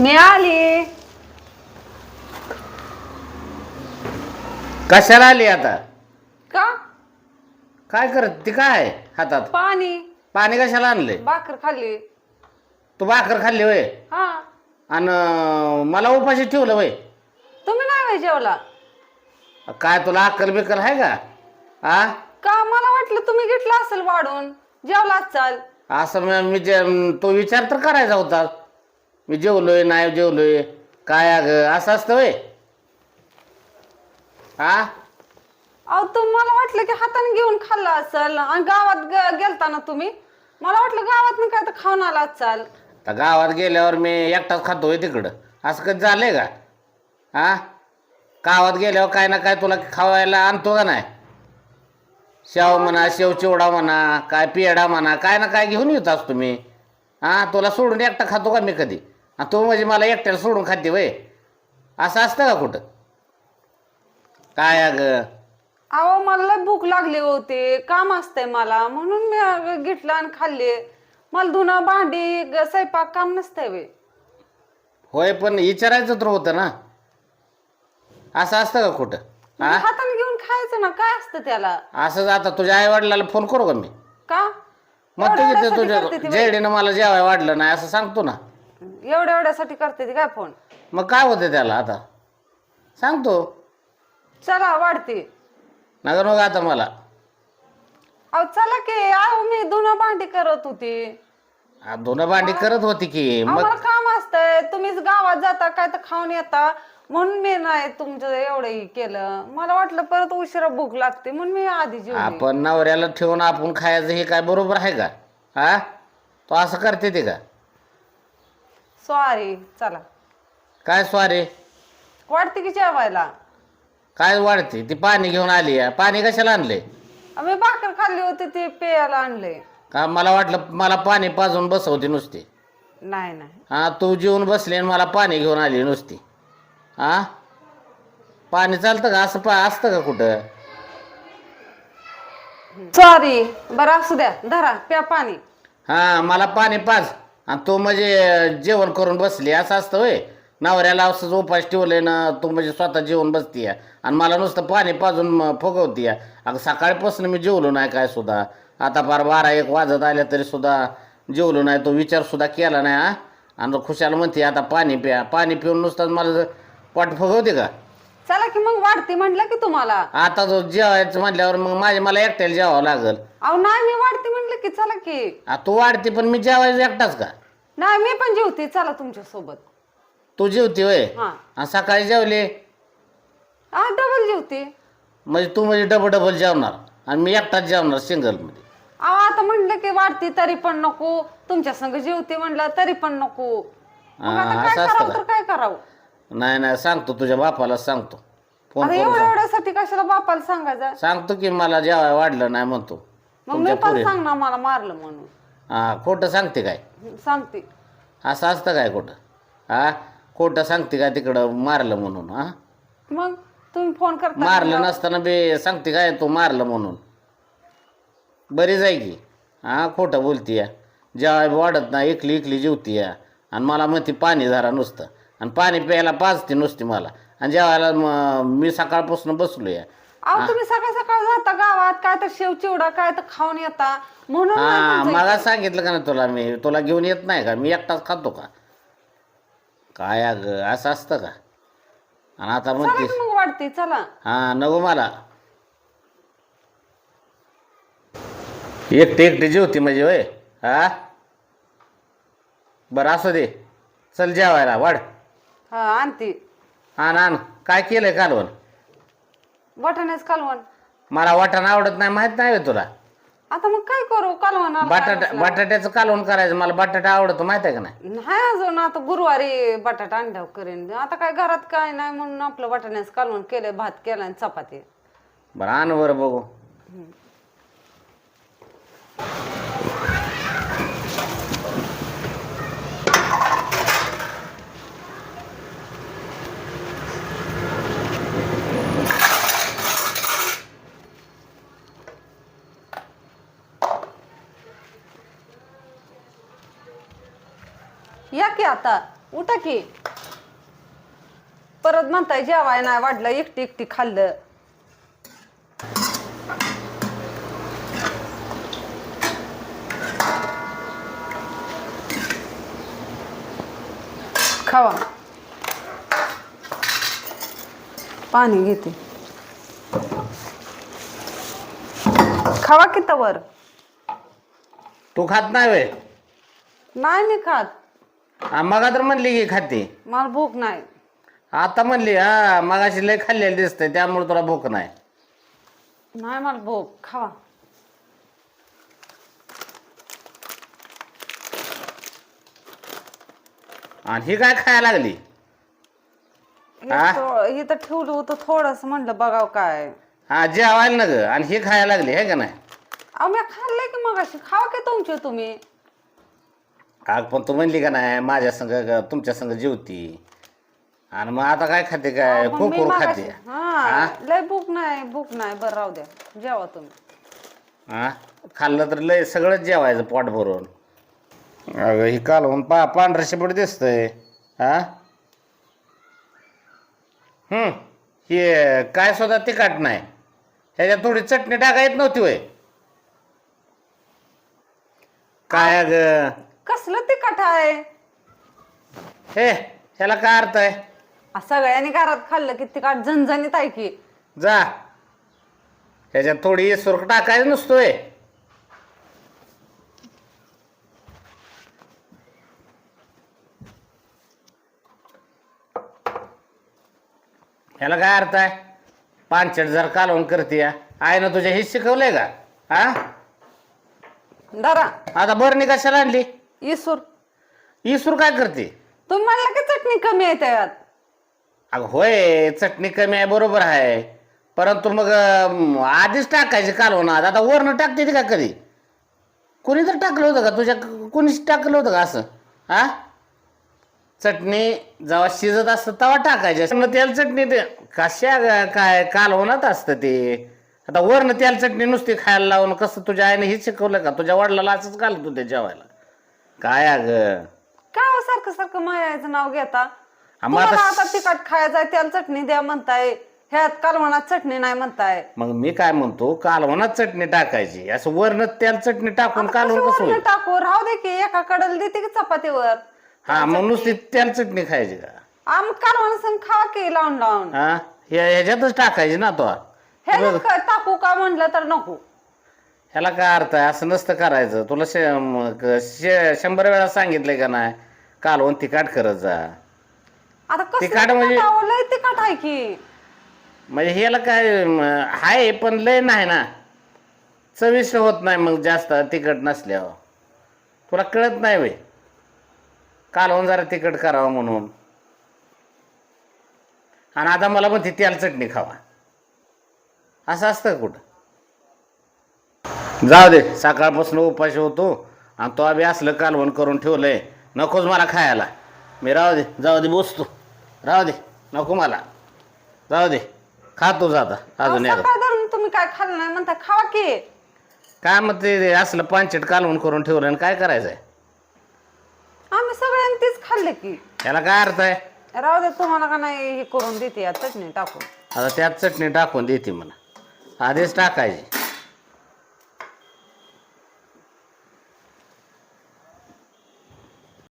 मी आली कशाला आली आता? का? काय करत? ती काय आहे हातात? पाणी. पाणी कशाला आणले? भाकर खाल्ली. तू भाकर खाल्ली वय हा. आणि मला उपाशी ठेवलं वय तुम्ही नाही होय जेवला काय तुला अक्कल बिक्कल आहे का? आ? का? मला वाटलं तुम्ही घेतला असेल वाढून. जेवला चाल असं म- मी जे तो विचार तर करायचा होता. मी जेवलोय नाही जेवलोय काय अग असं असतं वय. हा अहो तुम्हाला वाटलं की हाताने घेऊन खाल्ला असेल. आणि गावात ग- गेलता ना तुम्ही? मला वाटलं गावात काय तर खाऊन आला चाल तर गावात गेल्यावर मी एकटाच खातोय तिकडं. असं कधी झालंय का? हा गावात गेल्यावर काय ना काय तुला खावायला आणतो का नाही? शेव म्हणा शेव चिवडा म्हणा काय पेढा म्हणा काय ना काय घेऊन येत असतो मी. हा तुला सोडून एकटा खातो का मी कधी? आणि तू म्हणजे मला एकट्याला सोडून खाते वय. असं असतं का कुठं? काय अगं? अहो मला लय भूक लागली होती काम असतंय मला. म्हणून मी अगं घेतलं आणि खाल्ले. मला धुणं भांडी ग- स्वयंपाक काम नसतंय वे होय पण विचारायचं तर होतं ना. असं असतं का कुठं? हा हाताने घेऊन खायचं ना. काय असतं त्याला? असंच आता तुझ्या आई वडिलाला फोन करू का मी? का? मग तुझ्या एवढ्यासाठी करते ती बाई. जेडीनं मला जेवाय वाढलं नाही असं सांगतो ना. एवढ्या एवढ्यासाठी करते ती काय फोन? मग काय होतं त्याला आता? सांगतो. चला वाढते. नगर मग आता मला. अहो चला की. अहो मी धुणं भांडी करत होती. आ, धुणं भांडी करत होती की. मग आम्हाला काम असतंय. तुम्हीच गावात जाता काय तर खाऊन येता. म्हणून मी नाही तुमचं एवढं हे केलं. मला वाटलं परत उशिरा भूक लागते म्हणून मी आधी जेवली. आपण नवऱ्याला ठेवून आपण खायचं हे काय बरोबर आहे का? हा तो असं करते ते का? सॉरी चला. काय स्वारे? वाटते की जेवायला? काय वाढते? ती पाणी घेऊन आली आहे. पाणी कशाला आणले? आम्ही भाकर खाल्ली होती ती पेयाला आणले. का मला वाटलं मला पाणी पाजून बसवते नुसती. नाही नाही. हा तू जेवून बसली आणि मला पाणी घेऊन आली नुसती. हा? पाणी चालतं का? असं पा असतं का कुठं? सॉरी बरं असू द्या. धरा प्या पाणी. हा मला पाणी पाज. आणि तू म्हणजे जेवण करून बसली असं असतं होय. नवऱ्याला असंच उपास ठेवले ना तू म्हणजे स्वतः जेवण बसती आणि मला नुसतं पाणी पाजून फुगवती अगं सकाळपासून मी जेवलो नाही काय सुद्धा. आता फार बारा एक वाजत आल्या तरी सुद्धा जेवलो नाही. तो विचार सुद्धा केला नाही हा. आणि खुशाल म्हणते आता पाणी प्या. पाणी पिऊन नुसतं मला पोट फुगवते का? चला की मग वाढते म्हटलं की तुम्हाला. आता जो जेवायचं म्हटल्यावर मग माझे मला एकट्याला जेवावं लागल. अहो नाही मी वाढते म्हटलं की चला की. आ, तू वाढते पण मी जेवायचं एकटाच का? नाही मी पण जेवते. चला तुमच्यासोबत तू जेवते होय? हा. आणि सकाळी जेवले? हा डबल जेवते. म्हणजे तू म्हणजे डबल डबल जेवणार आणि मी एकटाच जेवणार सिंगलमध्ये अहो आता म्हणलं की वाढते तरी पण नको. तुमच्या संग जेवते म्हणलं तरी पण नको. मग हा, आता काय असं असतं करावं का? तर काय करावं? नाही नाही सांगतो तुझ्या बापाला सांगतो. फोन आता करून एवढ्या सांग. एवढ्यासाठी कशाला बापाला सांगायचं? सांगतो की मला जेवाय वाढलं नाही म्हणतो. मग मी पण सांगणार मला मारलं म्हणून. हा खोटं सांगते काय? सांगते. असं असतं काय खोटं? हा? खोटं सांगते काय तिकडं मारलं म्हणून हा? मग तुम्ही फोन करता मारलं नसताना बे सांगते काय तू मारलं म्हणून. बरी जाय की. हा खोटं बोलतीय जेव्हा वाढत नाही एकली एकली जेवतीय आणि मला म्हणते पाणी धरा नुसतं. आणि पाणी प्यायला पाजते नुसती मला. आणि जेवायला म- मी सकाळपासून बसलो या. अहो तुम्ही सकाळ सकाळ जाता गावात काय तर शेव चिवडा काय तर खाऊन येता. म्हणून नाही तुमचं मला सांगितलं का ना तुला मी? तुला घेऊन येत नाही का? मी एकटाच खातो का? काय अग असं असतं का? आणि आता चला म्हणतेस की मग वाढते चला. हा नको मला. एकटे एकटे जेवती म्हणजे होय. हा? बरं असू दे. चल जेवायला वाढ. हा आणते. आण आण. काय केलंय कालवण? वाटाण्याच कालवण. मला वाटण आवडत नाही माहीत नाही होय तुला. आता मग काय करू कालवण बटाटा बटाट्याचं कालवण करायचं मला बटाटा आवडतो माहीत आहे का नाही? नाही अजून आता गुरुवारी बटाटा अंड्यावर करेन. आता काय घरात काय नाही म्हणून आपलं वाटाण्याचं कालवण केलंय भात केलाय आणि चपाती. बरं आण बरं बघू की आता. उठा की. परत म्हणताय जेवाय नाही वाढलं एकटी एकटी खाल्लं. खावा. पाणी घेते. खावा की तवर. तू खात नाही वे नाही मी खात. मगा तर म्हणली की खाते. मला भूक नाही. आता म्हणली हा मगाशी लय खाल्लेली दिसतंय त्यामुळे तुला भूक नाही. नाही मला भूक खावा. आणि ही काय खायला लागली? हे आ? थो- हे तर ठेवलं होतं थोडस म्हणलं बघाव काय. हा जेवायला ना ग आणि ही खायला लागली आहे का नाही? अहो मी खाल्लंय की मग अशी खावा की तुमची तुम्ही? आग पण तू म्हणली का नाही माझ्या संग ग- तुमच्या संग जेवती. आणि मग आता काय खाते काय? पण मी कुरकुर मगाशी- खाते. हा लय भूक नाही भूक नाही. बरं राहू द्या. जेवा तुम्ही. हा खाल्लं तर लय सगळंच जेवायचं पोट भरून. अगं ही कालवून पा पांढरं शेपट दिसतंय. हा हम्म हे काय सुद्धा तिखट नाही. ह्याच्यात थोडी चटणी टाका येत नव्हती वय काय ग कसलं तिखट आहे? हे ह्याला काय अर्थ आहे? आ, सगळ्यांनी घरात खाल्लं की तिखट झणझणीत आहे की. जा. ह्याच्यात थोडी सुरख टाकायचं नसतोय. ह्याला काय अर्थ आहे? पानचट जर कालवून करते आईनं तुझ्या हे शिकवलंय का? हा धरा. आता बरणी कशाला आणली. इसूर इसूर काय करते? तुम्ही म्हणला की चटणी कमी आहे त्यात? अगं होय चटणी कमी आहे बरोबर आहे. परंतु मग अं, आधीच टाकायची कालवणात आता वरनं टाकते ती का कधी? कुणी तर टाकलं होतं का? तुझ्या कुणीच टाकलं होतं का असं? हा चटणी जेव्हा शिजत असतं तेव्हा टाकायची मग तेल चटणी ते कशा ग- काय कालवणात असतं ते? आता वरनं तेल चटणी नुसती खायला लावून कसं? तुझ्या आईने हे शिकवलं का? तुझ्या वडिलाला असंच घालत होते जेवायला. काय अगं? काय हो सारखं सारखं मायाचं नाव घेता? आ, मग तुम्हाला आता- आता तिखट खायचं आहे त्याला चटणी द्या म्हणताय. ह्यात कालवणात चटणी नाही म्हणताय. मग मी काय म्हणतो कालवणात चटणी टाकायची. असं वरनं तेल चटणी टाकून कालवण कसं होईल टाकू? राहू दे की एका कडेला देते की चपातीवर. हा मग नुसती तेल चटणी खायची का? आम कालवण संग खावा की लावून लावून. हा ह्या- ह्याच्यातच टाकायची ना तो. हे टाकू का म्हणलं तर नको. ह्याला काय अर्थ आहे? असं नसतं करायचं. तुला शे- म- क- शे- शंभर वेळा सांगितलंय का नाही? कालवण तिखट करत जा. आता कसं तिखट म्हणजे- तिखट आहे की. म्हणजे ह्याला काय म, आहे पण लय नाही ना. चविष्ट होत नाही मग जास्त तिखट नसल्यावर. तुला कळत नाही वे कालवून जरा तिखट करावं म्हणून. आणि आता मला म्हणते तेल चटणी खावा. असं असतं कुठं? जाऊ दे सकाळपासून उपाशी होतो आणि तो आम्ही असलं कालवण करून ठेवलंय. नकोच मला खायला. मी राहू दे जाऊ दे बसतो. राहू दे नको मला. जाऊ दे खा तू जाता. अजून अहो, एकदा सकाळ धरून तुम्ही काय खाल्लं नाही म्हणता खावा की. काय मग ते असलं पांचट कालवण करून ठेवलं आणि काय करायचंय? आम्ही सगळ्यांनी तीच खाल्ले की. याला काय अर्थ आहे? राहू दे तुम्हाला का नाही हे करून देते या चटणी टाकून. आता त्यात चटणी टाकून देते मला आधीच टाकायची.